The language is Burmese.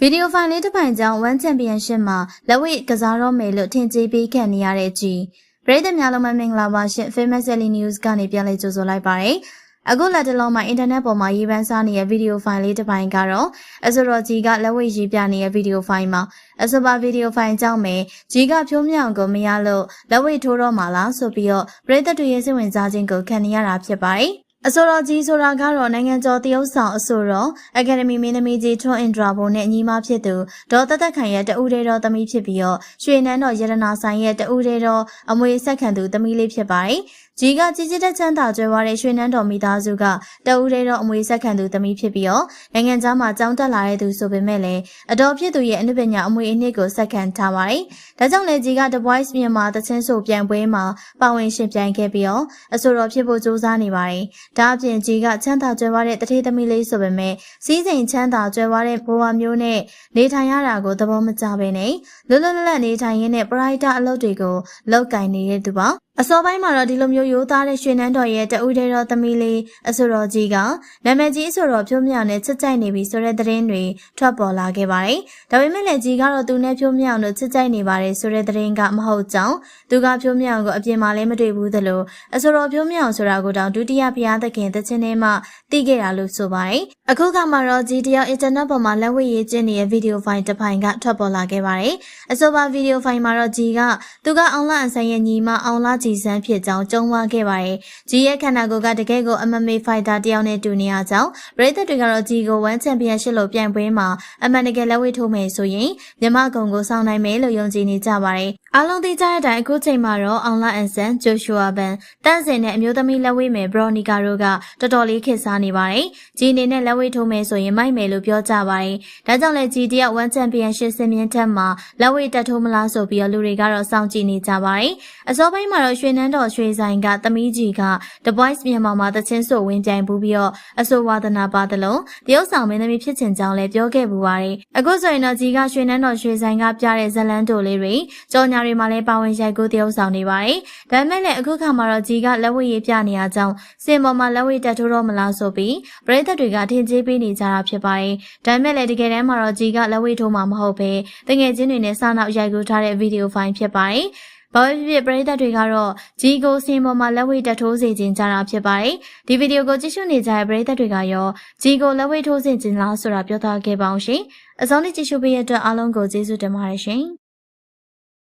ဗီဒီယိုဖိုင်လေးတစ်ပိုင်ကြောင့် One Championship မှာလက်ဝှေ့ကစားတော့မယ်လို့ထင်ကြေးပေးခံနေရတဲ့ကြီးပရိသတ်များလုံးမမင်္ဂလာပါရှင် Famous Daily News ကနေပြန်လည်ကြိုဆိုလိုက်ပါရစေအခုလက်တလုံးမှာအင်တာနက်ပေါ်မှာရေးပန်းစားနေတဲ့ဗီဒီယိုဖိုင်လေးတစ်ပိုင်းကတော့အဆိုတော်ကြီးကလက်ဝှေ့ရေးပြနေတဲ့ဗီဒီယိုဖိုင်မှာအဆိုပါဗီဒီယိုဖိုင်ကြောင့်ပဲကြီးကဖြိုးမြောင်ကိုမရလို့လက်ဝှေ့ထိုးတော့မှလားဆိုပြီးတော့ပရိသတ်တွေရဲ့စိတ်ဝင်စားခြင်းကိုခံနေရတာဖြစ်ပါတယ် အဆိုတော်ကြီးဆိုတာကတော့နိုင်ငံကျော်တရုတ်ဆောင်အဆိုတော်အကယ်ဒမီမင်းသမီးကြီးထွန်းအင်ဒရာဘုံနဲ့ညီမဖြစ်သူဒေါ်သက်သက်ခိုင်ရဲ့တဦးတည်းတော်သမီးဖြစ်ပြီးတော့ရွှေနန်းတော်ရတနာဆိုင်ရဲ့တဦးတည်းတော်အမွေဆက်ခံသူသမီးလေးဖြစ်ပါတယ်။ကြီးကကြီးကြီးတက်ချမ်းသာကြွယ်ဝတဲ့ရွှေနန်းတော်မိသားစုကတဦးတည်းတော်အမွေဆက်ခံသူသမီးဖြစ်ပြီးတော့နိုင်ငံသားမှာကြောင်းတက်လာတဲ့သူဆိုပေမဲ့လည်းအတော်ဖြစ်သူရဲ့အနုပညာအမွေအနှစ်ကိုဆက်ခံထားပါတယ်။ဒါကြောင့်လည်းကြီးက The Voice မြန်မာသချင်းဆိုပြိုင်ပွဲမှာပါဝင်ရှင်ပြိုင်ခဲ့ပြီးတော့အဆိုတော်ဖြစ်ဖို့ကြိုးစားနေပါတယ်။ဒါအပြင်ကြီးကချမ်းသာကြွယ်ဝတဲ့တထေးသမီးလေးဆိုပေမဲ့စီးစိမ်ချမ်းသာကြွယ်ဝတဲ့ဘဝမျိုးနဲ့နေထိုင်ရတာကိုသဘောမကျဘဲနဲ့လွတ်လွတ်လပ်လပ်နေထိုင်ရင်းနဲ့ပရိုက်တာအလုပ်တွေကိုလောက်ကင်နေတဲ့သူပါ အစောပိုင်းမှာတော့ဒီလိုမျိုးရိုးသားတဲ့ရွှေနန်းတော်ရဲ့တဦးတည်းတော်သမီးလေးအဆိုတော်ကြီးကနာမည်ကြီးအဆိုတော်ဖြိုးမြောင်နဲ့ချစ်ကြိုက်နေပြီဆိုတဲ့သတင်းတွေထွက်ပေါ်လာခဲ့ပါတယ်။ဒါပေမဲ့လည်းကြီးကတော့သူနဲ့ဖြိုးမြောင်တို့ချစ်ကြိုက်နေပါတယ်ဆိုတဲ့သတင်းကမဟုတ်ကြောင်းသူကဖြိုးမြောင်ကိုအပြင်မှာလည်းမတွေ့ဘူးသလိုအဆိုတော်ဖြိုးမြောင်ဆိုတာကိုတောင်ဒုတိယဘုရားသခင်တခြင်းထဲမှာသိခဲ့တာလို့ဆိုပါတယ်။အခုကမှတော့ကြီးတယောက်အင်တာနက်ပေါ်မှာလက်ဝဲရေးကျင်းနေတဲ့ဗီဒီယိုဖိုင်တစ်ဖိုင်ကထွက်ပေါ်လာခဲ့ပါတယ်။အဆိုပါဗီဒီယိုဖိုင်မှာတော့ကြီးကသူကအောင်လာအဆိုင်ရဲ့ညီမအောင်လာကြည်စန်းဖြစ်ကြောင်းကြုံဝါခဲ့ပါတယ်။ကြီးရဲ့ခန္ဓာကိုယ်ကတကယ်ကိုအမမေဖိုက်တာတယောက်နဲ့တူနေရကြောင်းပရိသတ်တွေကတော့ကြီးကိုဝမ်ချန်ပီယံရှစ်လို့ပြိုင်ပွဲမှာအမှန်တကယ်လက်ဝဲထိုးမယ်ဆိုရင်မြမကုံကိုစောင်းနိုင်မယ်လို့ယုံကြည်နေကြပါတယ်။အားလုံးသိကြတဲ့အတိုင်းအခုချိန်မှာတော့အောင်လာအန်ဆန်ဂျိုရှူအာဘန်တန့်စင်နဲ့အမျိုးသမီးလက်ဝဲမယ်ဘရော်နီကာတို့ကတော်တော်လေးခေတ်စားနေပါတယ်။ကြီးအနေနဲ့လက်ဝဲထိုးမယ်ဆိုရင်မိုက်မယ်လို့ပြောကြပါတယ်။ဒါကြောင့်လည်းကြီးတယောက်ဝမ်ချန်ပီယံရှစ်စင်မြင့်ထက်မှာလက်ဝဲတက်ထိုးမလားဆိုပြီးတော့လူတွေကတော့စောင့်ကြည့်နေကြပါတယ်။အစောပိုင်းမှာတော့ရွှေနန်းတော်ရွှေဆိုင်ကသမီးကြီးက The Voice မြန်မာမှာတချင်းဆိုဝင်ပြိုင်ပူးပြီးတော့အဆိုဝါဒနာပါသလုံးတရုတ်ဆောင်မင်းသမီးဖြစ်ချင်ကြောင်းလည်းပြောခဲ့ပူပါတယ်။အခုဆိုရင်တော့ကြီးကရွှေနန်းတော်ရွှေဆိုင်ကပြတဲ့ဇလန်းတိုလေးတွေကြော်ညာတွေမှာလည်းပါဝင်ရိုက်ကူးတရုတ်ဆောင်နေပါတယ်။ဒါပေမဲ့လည်းအခုခါမှာတော့ကြီးကလက်ဝဲရေးပြနေရကြောင်းစင်ပေါ်မှာလက်ဝဲတက်ထိုးတော့မလားဆိုပြီးပရိသတ်တွေကထင်ကြေးပေးနေကြတာဖြစ်ပါတယ်။ဒါပေမဲ့လည်းတကယ်တမ်းမှာတော့ကြီးကလက်ဝဲထိုးမှာမဟုတ်ပဲတငယ်ချင်းတွေနဲ့စနောက်ရိုက်ကူးထားတဲ့ဗီဒီယိုဖိုင်ဖြစ်ပါတယ်။ ဘာပဲဖြစ်ဖြစ်ပရိသတ်တွေကတော့ဂျီကိုစင်ပေါ်မှာလက်ဝဲတက်ထိုးစေခြင်းကြတာဖြစ်ပါတယ်။ဒီဗီဒီယိုကိုကြည့်ရှုနေကြတဲ့ပရိသတ်တွေကရောဂျီကိုလက်ဝဲထိုးစေခြင်းလားဆိုတာပြောသားခဲ့ပါအောင်ရှင်။အစောနေ့ကြည့်ရှုပေးရတဲ့အတွက်အားလုံးကိုကျေးဇူးတင်ပါတယ်ရှင်။